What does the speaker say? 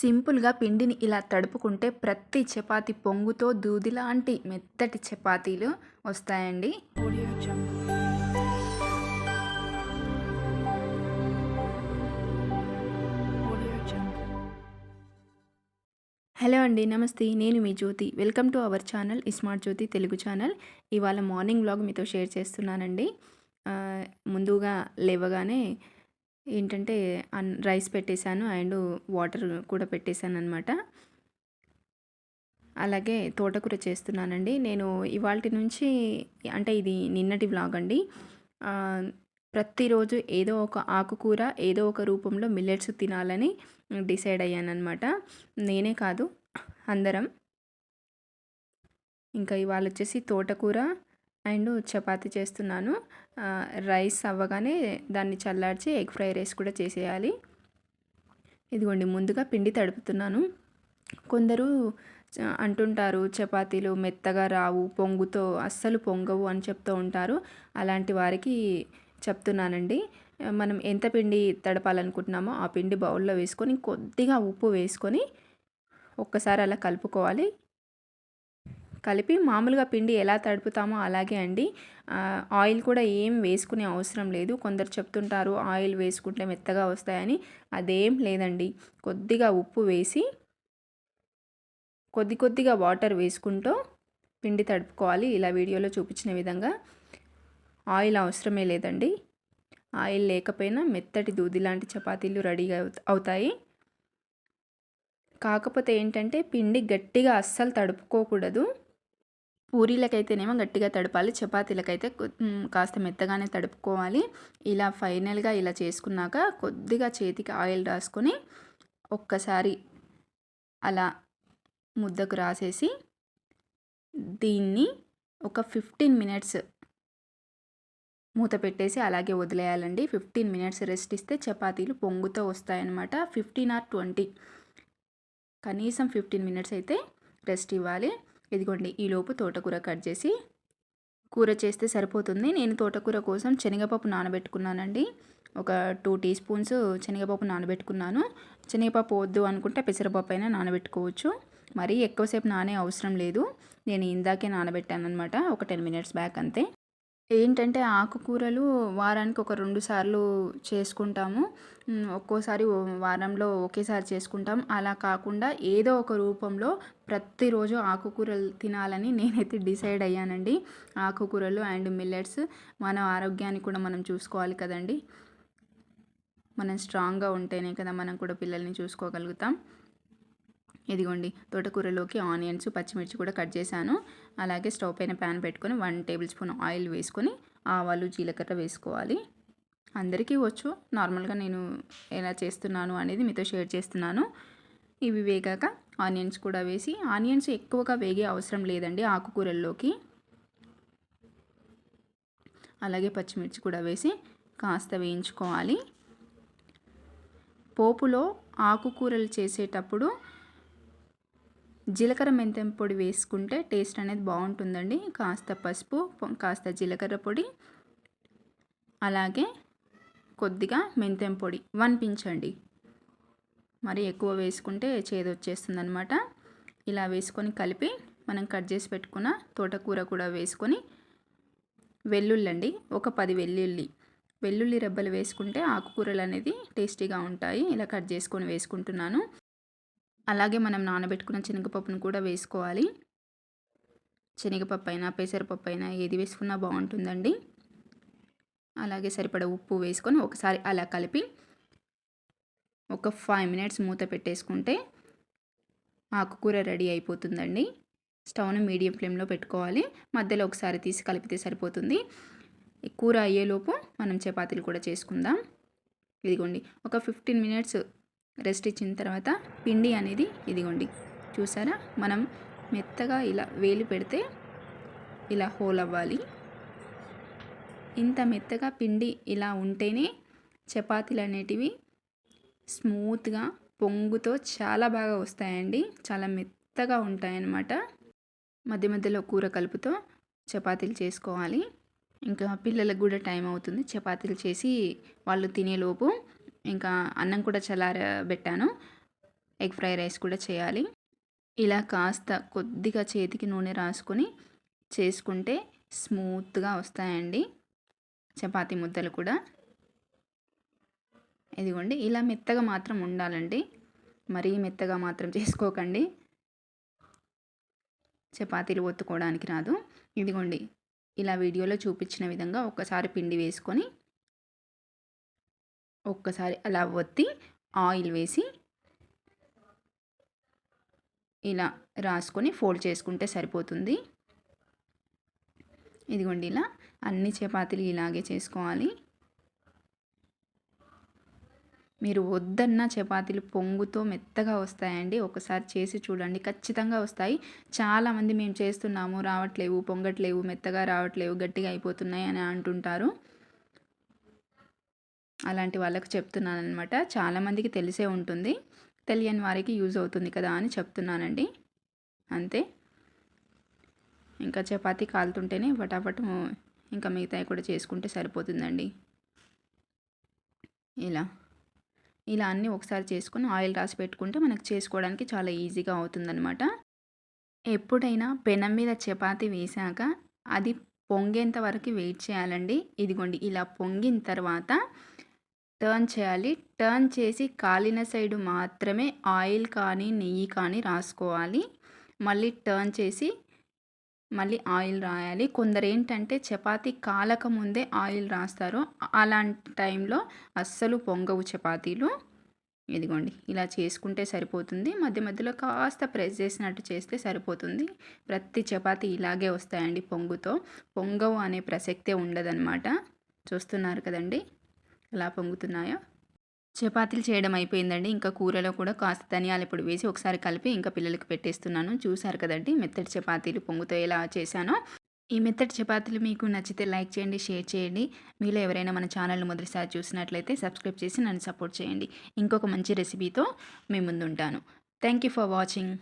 సింపుల్గా పిండిని ఇలా తడుపుకుంటే ప్రతి చపాతి పొంగుతో దూదిలాంటి మెత్తటి చపాతీలు వస్తాయండి. హలో అండి నమస్తే. నేను మీ Jyothi. Welcome to our channel smart Jyothi Telugu channel. ఇవాళ మార్నింగ్ వ్లాగ్ మీతో షేర్ చేస్తున్నానండి. ముందుగా లేవగానే ఏంటంటే అన్ రైస్ పెట్టేశాను అండ్ వాటర్ కూడా పెట్టేశాను అనమాట అలాగే తోటకూర చేస్తున్నానండి. నేను ఇవాళ నుంచి అంటే ఇది నిన్నటి వ్లాగ్ అండి. ప్రతిరోజు ఏదో ఒక ఆకుకూర ఏదో ఒక రూపంలో మిల్లెట్స్ తినాలని డిసైడ్ అయ్యానమాట నేనే కాదు అందరం. ఇంకా ఇవాళ వచ్చేసి తోటకూర అండ్ చపాతి చేస్తున్నాను. రైస్ అవ్వగానే దాన్ని చల్లార్చి ఎగ్ ఫ్రై రైస్ కూడా చేసేయాలి. ఇదిగోండి ముందుగా పిండి తడుపుతున్నాను. కొందరు అంటుంటారు చపాతీలు మెత్తగా రావు పొంగుతో అస్సలు పొంగవు అని చెప్తూ ఉంటారు. అలాంటి వారికి చెప్తున్నానండి. మనం ఎంత పిండి తడపాలనుకుంటున్నామో ఆ పిండి బౌల్లో వేసుకొని కొద్దిగా ఉప్పు వేసుకొని ఒక్కసారి అలా కలుపుకోవాలి. కలిపి మామూలుగా పిండి ఎలా తడుపుతామో అలాగే అండి. ఆయిల్ కూడా ఏం వేసుకునే అవసరం లేదు. కొందరు చెప్తుంటారు ఆయిల్ వేసుకుంటే మెత్తగా వస్తాయని. అదేం లేదండి. కొద్దిగా ఉప్పు వేసి కొద్ది కొద్దిగా వాటర్ వేసుకుంటూ పిండి తడుపుకోవాలి. ఇలా వీడియోలో చూపించిన విధంగా ఆయిల్ అవసరమే లేదండి. ఆయిల్ లేకపోయినా మెత్తటి దూది లాంటి చపాతీలు రెడీగా అవుతాయి. కాకపోతే ఏంటంటే పిండి గట్టిగా అస్సలు తడుపుకోకూడదు. పూరీలకైతేనేమో గట్టిగా తడపాలి చపాతీలకైతే కాస్త మెత్తగానే తడుపుకోవాలి. ఇలా ఫైనల్గా ఇలా చేసుకున్నాక కొద్దిగా చేతికి ఆయిల్ రాసుకొని ఒక్కసారి అలా ముద్దకు రాసేసి దీన్ని ఒక ఫిఫ్టీన్ మినిట్స్ మూత పెట్టేసి అలాగే వదిలేయాలండి. ఫిఫ్టీన్ మినిట్స్ రెస్ట్ ఇస్తే చపాతీలు పొంగుతో వస్తాయన్నమాట. Fifteen or twenty. కనీసం ఫిఫ్టీన్ మినిట్స్ అయితే రెస్ట్ ఇవ్వాలి. ఇదిగోండి ఈలోపు తోటకూర కట్ చేసి కూర చేస్తే సరిపోతుంది. నేను తోటకూర కోసం శనగపప్పు నానబెట్టుకున్నానండి. ఒక టూ టీ స్పూన్స్ శనగపప్పు నానబెట్టుకున్నాను. శనగపప్పు వద్దు అనుకుంటే పెసరపప్పు అయినా నానబెట్టుకోవచ్చు. మరీ ఎక్కువసేపు నానే అవసరం లేదు. నేను ఇందాకే నానబెట్టాను అనమాట ఒక టెన్ మినిట్స్ బ్యాక్ అంతే. ఏంటంటే ఆకుకూరలు వారానికి ఒక రెండు సార్లు చేసుకుంటాము. ఒక్కోసారి వారంలో ఒకేసారి చేసుకుంటాం. అలా కాకుండా ఏదో ఒక రూపంలో ప్రతిరోజు ఆకుకూరలు తినాలని నేనైతే డిసైడ్ అయ్యానండి. ఆకుకూరలు అండ్ మిల్లెట్స్ మన ఆరోగ్యాన్ని కూడా మనం చూసుకోవాలి కదండి. మనం స్ట్రాంగ్గా ఉంటేనే కదా మనం కూడా పిల్లల్ని చూసుకోగలుగుతాం. ఇదిగోండి తోటకూరలోకి ఆనియన్స్ పచ్చిమిర్చి కూడా కట్ చేశాను. అలాగే స్టవ్ పైన ప్యాన్ పెట్టుకొని వన్ టేబుల్ స్పూన్ ఆయిల్ వేసుకొని ఆవాలు జీలకర్ర వేసుకోవాలి. అందరికీ వచ్చు. నార్మల్గా నేను ఎలా చేస్తున్నాను అనేది మీతో షేర్ చేస్తున్నాను. ఇవి వేగాక ఆనియన్స్ కూడా వేసి ఆనియన్స్ ఎక్కువగా వేగే అవసరం లేదండి ఆకుకూరల్లోకి. అలాగే పచ్చిమిర్చి కూడా వేసి కాస్త వేయించుకోవాలి. పోపులో ఆకుకూరలు చేసేటప్పుడు జీలకర్ర మెంతం పొడి వేసుకుంటే టేస్ట్ అనేది బాగుంటుందండి. కాస్త పసుపు కాస్త జీలకర్ర పొడి అలాగే కొద్దిగా మెంతం పొడి. వన్ పించ్ అండి. మరి ఎక్కువ వేసుకుంటే చేదు వచ్చేస్తుంది అనమాట ఇలా వేసుకొని కలిపి మనం కట్ చేసి పెట్టుకున్న తోటకూర కూడా వేసుకొని వెల్లుల్లి ఒక పది వెల్లుల్లి. వెల్లుల్లి రెబ్బలు వేసుకుంటే ఆకుకూరలు అనేది టేస్టీగా ఉంటాయి. ఇలా కట్ చేసుకొని వేసుకుంటున్నాను. అలాగే మనం నానబెట్టుకున్న శనగపప్పును కూడా వేసుకోవాలి. శనగపప్పు అయినా పెసరపప్పు అయినా ఏది వేసుకున్నా బాగుంటుందండి. అలాగే సరిపడ ఉప్పు వేసుకొని ఒకసారి అలా కలిపి ఒక ఫైవ్ మినిట్స్ మూత పెట్టేసుకుంటే ఆకుకూర రెడీ అయిపోతుందండి. స్టవ్ను మీడియం ఫ్లేమ్లో పెట్టుకోవాలి. మధ్యలో ఒకసారి తీసి కలిపితే సరిపోతుంది. కూర అయ్యేలోపు మనం చపాతీలు కూడా చేసుకుందాం. ఇదిగోండి ఒక ఫిఫ్టీన్ మినిట్స్ రెస్ట్ ఇచ్చిన తర్వాత పిండి అనేది ఇదిగోండి. చూసారా? మనం మెత్తగా ఇలా వేలు పెడితే ఇలా హోల్ అవ్వాలి. ఇంత మెత్తగా పిండి ఇలా ఉంటేనే చపాతీలు అనేటివి స్మూత్గా పొంగుతో చాలా బాగా వస్తాయండి. చాలా మెత్తగా ఉంటాయన్నమాట. మధ్య మధ్యలో కూర కలుపుతో చపాతీలు చేసుకోవాలి. ఇంకా పిల్లలకు కూడా టైం అవుతుంది చపాతీలు చేసి వాళ్ళు తినేలోపు ఇంకా అన్నం కూడా చల్లారబెట్టాను. ఎగ్ ఫ్రై రైస్ కూడా చేయాలి. ఇలా కాస్త కొద్దిగా చేతికి నూనె రాసుకొని చేసుకుంటే స్మూత్గా వస్తాయండి చపాతీ ముద్దలు కూడా. ఇదిగోండి ఇలా మెత్తగా మాత్రం ఉండాలండి. మరీ మెత్తగా మాత్రం చేసుకోకండి. చపాతీలు ఒత్తుకోవడానికి రాదు. ఇదిగోండి ఇలా వీడియోలో చూపించిన విధంగా ఒకసారి పిండి వేసుకొని ఒక్కసారి అలా ఒత్తి ఆయిల్ వేసి ఇలా రాసుకొని ఫోల్డ్ చేసుకుంటే సరిపోతుంది. ఇదిగోండి ఇలా అన్ని చపాతీలు ఇలాగే చేసుకోవాలి. మీరు వద్దన్న చపాతీలు పొంగుతో మెత్తగా వస్తాయండి. ఒకసారి చేసి చూడండి. ఖచ్చితంగా వస్తాయి. చాలామంది మేము చేస్తున్నాము రావట్లేవు పొంగట్లేవు మెత్తగా రావట్లేవు గట్టిగా అయిపోతున్నాయి అని అంటుంటారు. అలాంటి వాళ్ళకు చెప్తున్నాను అనమాట చాలామందికి తెలిసే ఉంటుంది. తెలియని వారికి యూజ్ అవుతుంది కదా అని చెప్తున్నానండి. అంతే. ఇంకా చపాతీ కాలుతుంటేనే పటాపట ఇంకా మిగతాయి కూడా చేసుకుంటే సరిపోతుందండి. ఇలా. ఇలా అన్నీ ఒకసారి చేసుకొని ఆయిల్ రాసి పెట్టుకుంటే మనకు చేసుకోవడానికి చాలా ఈజీగా అవుతుందనమాట ఎప్పుడైనా పెనం మీద చపాతి వేసాక అది పొంగేంత వరకు వెయిట్ చేయాలండి. ఇదిగోండి ఇలా పొంగిన తర్వాత టర్న్ చేయాలి. టర్న్ చేసి కాలిన సైడు మాత్రమే ఆయిల్ కానీ నెయ్యి కానీ రాసుకోవాలి. మళ్ళీ టర్న్ చేసి మళ్ళీ ఆయిల్ రాయాలి. కొందరు ఏంటంటే చపాతీ కాలక ముందే ఆయిల్ రాస్తారు. అలాంటి టైంలో అస్సలు పొంగవు చపాతీలు. ఇదిగోండి ఇలా చేసుకుంటే సరిపోతుంది. మధ్య మధ్యలో కాస్త ప్రెస్ చేసినట్టు చేస్తే సరిపోతుంది. ప్రతి చపాతీ ఇలాగే వస్తాయండి పొంగుతో. పొంగవు అనే ప్రసక్తే ఉండదన్నమాట. చూస్తున్నారు కదండి? ఎలా పొంగుతున్నాయో. చపాతీలు చేయడం అయిపోయిందండి. ఇంకా కూరలో కూడా కాస్త ధనియాల పొడి వేసి ఒకసారి కలిపి ఇంకా పిల్లలకి పెట్టేస్తున్నాను. చూసారు కదండి మెత్తటి చపాతీలు పొంగుతో ఎలా చేశానో. ఈ మెత్తటి చపాతీలు మీకు నచ్చితే లైక్ చేయండి షేర్ చేయండి. మీలో ఎవరైనా మన ఛానల్ని మొదటిసారి చూసినట్లయితే సబ్స్క్రైబ్ చేసి నన్ను సపోర్ట్ చేయండి. ఇంకొక మంచి రెసిపీతో మీ ముందుంటాను. Thank you for watching.